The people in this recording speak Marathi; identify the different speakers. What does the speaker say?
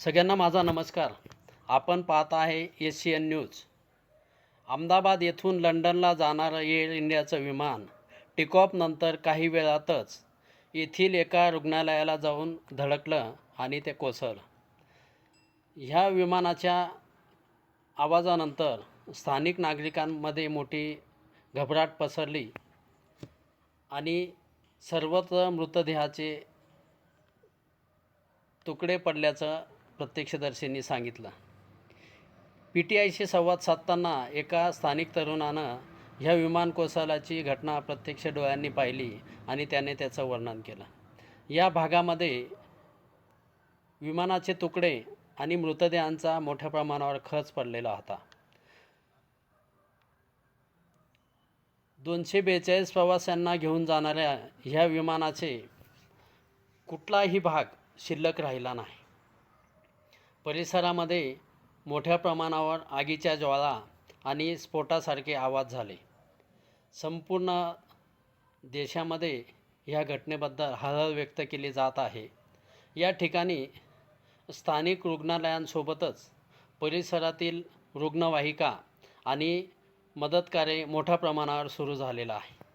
Speaker 1: सगळ्यांना माझा नमस्कार. आपण पाहत आहे Asian C N news. Ahmedabad येथून लंडनला जाणारं एअर इंडियाचं विमान टिकॉपनंतर काही वेळातच येथील एका रुग्णालयाला जाऊन धडकलं आणि ते कोसळलं. ह्या विमानाच्या आवाजानंतर स्थानिक नागरिकांमध्ये मोठी घबराट पसरली आणि सर्वत्र मृतदेहाचे तुकडे पडल्याचं प्रत्यक्षदर्शींनी सांगितलं. पी टी आयशी संवाद साधताना एका स्थानिक तरुणानं ह्या विमान कोसळल्याची घटना प्रत्यक्ष डोळ्यांनी पाहिली आणि त्याने त्याचं वर्णन केलं. या भागामध्ये विमानाचे तुकडे आणि मृतदेहांचा मोठ्या प्रमाणावर खच पडलेला होता. दोनशे बेचाळीस प्रवाशांना घेऊन जाणाऱ्या ह्या विमानाचे कुठलाही भाग शिल्लक राहिला नाही. परिसरामध्ये मोठ्या प्रमाणावर आगीच्या ज्वाळा आणि स्फोटासारखे आवाज झाले. संपूर्ण देशामध्ये ह्या घटनेबद्दल हळहळ व्यक्त केली जात आहे. या ठिकाणी स्थानिक रुग्णालयांसोबतच परिसरातील रुग्णवाहिका आणि मदतकार्य मोठ्या प्रमाणावर सुरू झालेलं आहे.